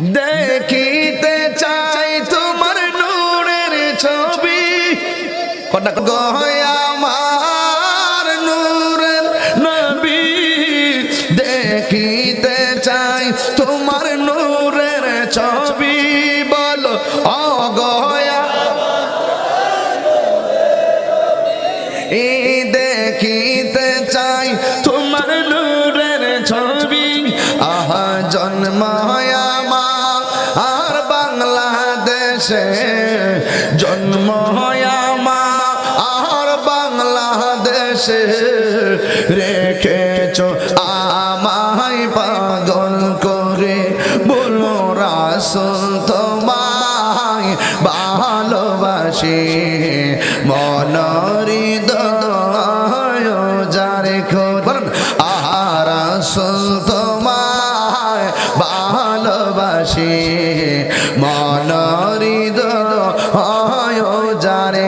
দেখিতে চাই তোমার নূরের ছবি। আমার নূরের নবি। দেখিতে চাই তোমার নূরের ছবি। বলো অগয়া এই দেখি দেশে জন্ম মা আর বাংলাদেশে রেখেছ আমায় পাগল করে। বলো রাস তোমায় ভালোবাসি। মনরি দার তোমায় মন করে